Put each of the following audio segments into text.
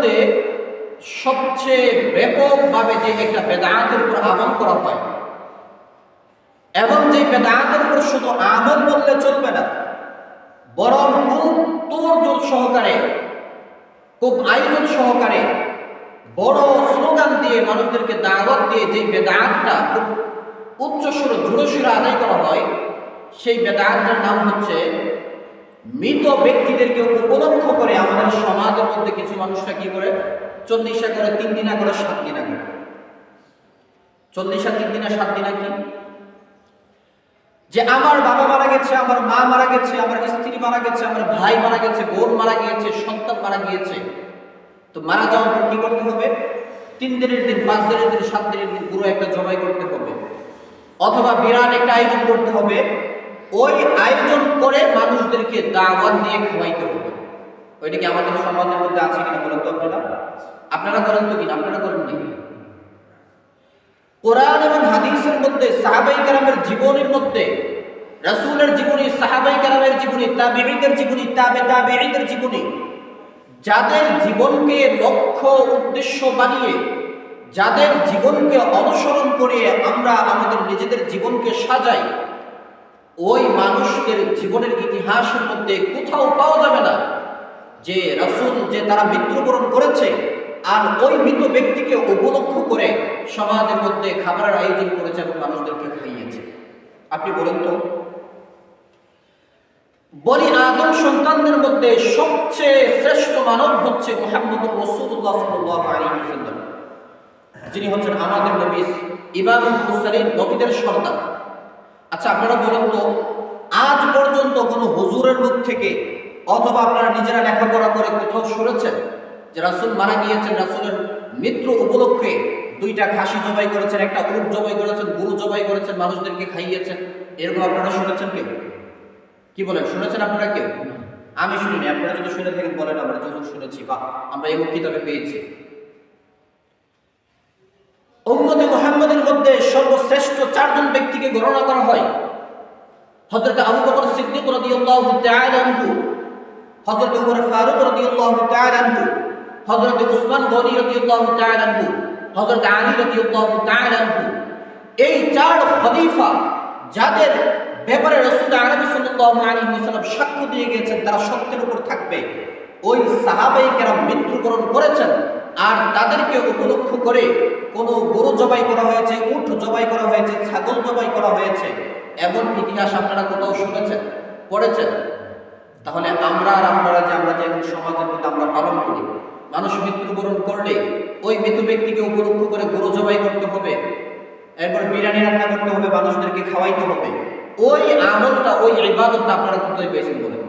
মধ্যে সবচেয়ে ব্যাপকভাবে যে একটা বেদায়াতের উপর আমল করা হয় এবং যে বেদায়াতের উপর শুধু আমল বললে চলবে না, বরং খুব তোরজোর সহকারে, খুব আয়োজন সহকারে বড় স্লোগান দিয়ে মানুষদেরকে দাওয়াত দিয়ে যে বেদায়াতটা খুব উচ্চস্বর জোরসুরে আদায় করা হয়, সেই বেদায়াতের নাম হচ্ছে, মৃত ব্যক্তিদেরকে উপলক্ষ করে আমাদের সমাজের মধ্যে কিছু মানুষরা কি করে? চল্লিশা করে, তিন দিনা করে, সাত দিনা করে। চল্লিশা, তিন দিনা, সাত দিনা কি? যে আমার বাবা মারা গেছে, আমার মা মারা গেছে, আমার স্ত্রী মারা গেছে, আমার ভাই মারা গেছে, বোন মারা গিয়েছে, সন্তান মারা গিয়েছে, তো মারা যাওয়ার পর কি করতে হবে? তিন দিনের দিন, পাঁচ দিনের দিন, সাত দিনের দিন পুরো একটা জবাই করতে হবে। অথবা বিরাট একটা আয়োজন করতে হবে। ওই আয়োজন করে মানুষদেরকে দাওয়াত দিয়ে খাওয়াইতে হবে। ওইটা কি আমাদের সমাজের মধ্যে আছে কিনা বলেন তো আপনারা? আপনারা করেন তো কিনা আপনারা করেন নাকি কোরআন এবং হাদিসের মধ্যে, সাহাবাই কালামের জীবনের মধ্যে, রাসূলের জীবনী, সাহাবাই কালামের জীবনী তা তাবিঈদের জীবনী তা তাবে তাবিঈদের জীবনী, যাদের জীবনকে লক্ষ্য, উদ্দেশ্য বানিয়ে, যাদের জীবনকে অনুসরণ করে আমরা আমাদের নিজেদের জীবনকে সাজাই, ওই মানুষদের জীবনের ইতিহাসের মধ্যে কোথাও পাওয়া যাবে না। যে রাসূল যে তারা মৃত্যুবরণ করেছে আর ওই মৃত ব্যক্তিকে উপলক্ষ করে সমাজের মধ্যে খাবারের আয়োজন করেছে এবং মানুষদেরকে খাইয়েছে। আপনি বলেন তো বলি আদম সন্তানদের মধ্যে সবচেয়ে শ্রেষ্ঠ মানব হচ্ছে মোহাম্মদুর রসুল্লাহ যিনি হচ্ছেন আমাদের নবী ইমামুল মুরসালিন নবীদের সন্তান। আচ্ছা আপনারা বলুন তো, আজ পর্যন্ত কোনো হুজুরের মুখ থেকে অথবা আপনারা নিজেরা লেখাপড়া করে কোথাও শুনেছেন যে রাসূল মারা গিয়েছেন, রাসুলের মৃত্যু উপলক্ষে দুইটা খাসি জবাই করেছেন, একটা উট জবাই করেছেন, গরু জবাই করেছেন, মানুষদেরকে খাইয়েছেন, এরকম আপনারা শুনেছেন কেউ? কি বলেন, শুনেছেন আপনারা কেউ? আমি শুনিনি, আপনারা যদি শুনে থাকেন বলেন, আমরা যখন শুনেছি বা আমরা এই কিতাবে পেয়েছি। উম্মতে মুহাম্মাদের মধ্যে সর্বশ্রেষ্ঠ চারজন ব্যক্তিকে গণনা করা হয়। হযরত আবু বকর সিদ্দিক রাদিয়াল্লাহু তাআলা আনহু হযরত উমর ফারুক রাদিয়াল্লাহু তাআলা আনহু, হযরত উসমান গনি রাদিয়াল্লাহু তাআলা আনহু, হযরত আলী রাদিয়াল্লাহু তাআলা আনহু, এই চার খলিফা যাদের ব্যাপারে রাসূল আরবি সাল্লাল্লাহু আলাইহি ওয়াসাল্লাম সাক্ষ্য দিয়ে গিয়েছেন, তারা সত্যের উপর থাকবে। ওই সাহাবাই কেরাম মৃত্যুবরণ করেছেন আর তাদেরকে উপলক্ষ করে কোনো গরু জবাই করা হয়েছে উট জবাই করা হয়েছে, ছাগল জবাই করা হয়েছে, এমন ইতিহাস আপনারা কোথাও শুনেছেন, পড়েছেন? তাহলে আমরা আর আপনারা যে আমরা যে এখন সমাজের মধ্যে আমরা পালন করি, মানুষ মৃত্যুবরণ করলে ওই মৃত ব্যক্তিকে উপলক্ষ করে গরু জবাই করতে হবে, এরপর বিরিয়ানি রান্না করতে হবে, মানুষদেরকে খাওয়াইতে হবে, ওই আমলটা, ওই ইবাদতটা আপনারা কোথায় পেয়েছেন বলেন?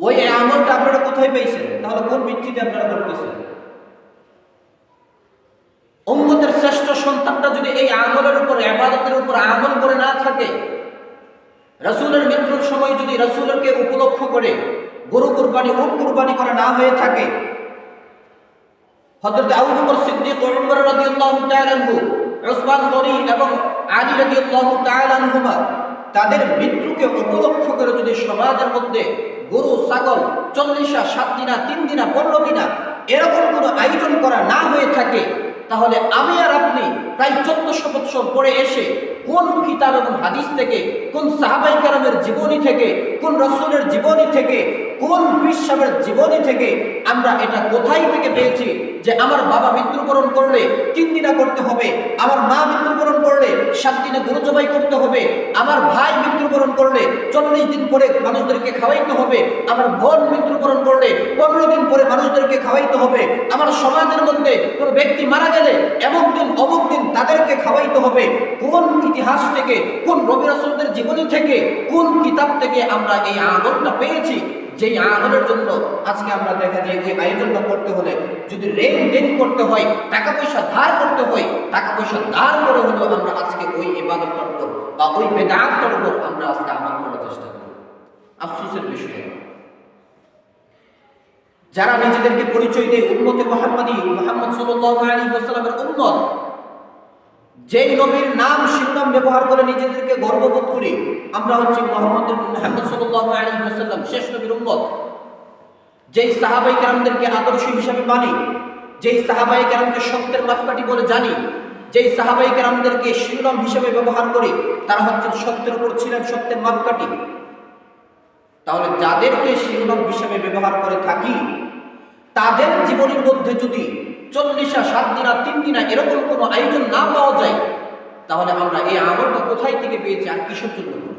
ওই আমলটা আপনারা কোথায় পেয়েছেন? তাহলে কোন ভিত্তিতে আপনারা করতেছেন? উম্মতের শ্রেষ্ঠ সন্তানটা যদি এই আমলের উপর আবাদতের উপর আমল করে না থাকে রাসূলের মৃত্যুর সময় যদি রাসূলকে উপলক্ষ করে গরু কুরবানি, উট কুরবানি করা না হয়ে থাকে, হযরত আবু বকর সিদ্দিক উমর রাদিয়াল্লাহু তাআলা আনহু, উসমান গনি এবং আলী রাদিয়াল্লাহু তাআলা আনহুমা তাদের মৃত্যুকে উপলক্ষ করে যদি সমাজের মধ্যে গরু, ছাগল, চল্লিশা সাত দিনা তিন দিনা পনেরো দিনা এরকম কোনো আয়োজন করা না হয়ে থাকে, তাহলে আমি আর আপনি প্রায় চোদ্দশো বৎসর পরে এসে কোন কিতাব এবং হাদিস থেকে, কোন সাহাবাই কারামের জীবনী থেকে, কোন রসুলের জীবনী থেকে, কোন বিশ্বের জীবনী থেকে আমরা এটা কোথায় থেকে পেয়েছি যে আমার বাবা মৃত্যুবরণ করলে তিন দিনা করতে হবে, আমার মা মৃত্যুবরণ করলে সাত দিনে গরু জবাই করতে হবে, আমার ভাই মৃত্যুবরণ করলে চল্লিশ দিন পরে মানুষদেরকে খাওয়াইতে হবে, আমার বোন মৃত্যুবরণ করলে মানুষদেরকে খাওয়াইতে হবে। আমার সমাজের মধ্যে কোনো ব্যক্তি মারা গেলে এমন দিন, অমুক দিন তাদেরকে খাওয়াইতে হবে। কোন ইতিহাস থেকে, কোন রবি রাসুলদের জীবনী থেকে, কোন কিতাব থেকে আমরা এই আমলটা পেয়েছি? যেই আমলের জন্য আজকে আমরা দেখা যায় ওই আয়োজনটা করতে হলে যদি লেনদেন করতে হয় টাকা পয়সা ধার করতে হয় টাকা পয়সা ধার করে হলেও আমরা আজকে ওই ইবাদতটার উপর বা ওই বেদান্তটার উপর আমরা আজকে আমল করার চেষ্টা করি। আফসোসের বিষয়। যারা নিজেদেরকে পরিচয় দেয় উন্মতে মোহাম্মদী, মোহাম্মদ ওয়াসাল্লামের উম্মত, যেই নবীর নাম শিরোনাম ব্যবহার করে নিজেদেরকে গর্ববোধ করি, আমরা হচ্ছি মোহাম্মদ মোহাম্মদ ওয়াসাল্লাম, শেষ নবীর উম্মত। যেই সাহাবাই কেরামদেরকে আদর্শ হিসাবে মানি, যেই সাহাবাই কেরামকে সত্যের মাপকাঠি বলে জানি, যেই সাহাবাই কেরামদেরকে শিরোনাম হিসেবে ব্যবহার করে, তারা হচ্ছে সত্যের উপর ছিলেন সত্যের মাপকাঠি। তাহলে যাদেরকে শিরোনাম হিসেবে ব্যবহার করে থাকি, তাদের জীবনের মধ্যে যদি চল্লিশা সাত দিনা তিন দিনা এরকম কোনো আয়োজন না পাওয়া যায়, তাহলে আমরা এই আমলটা কোথায় থেকে পেয়েছি আর কিসের জন্য?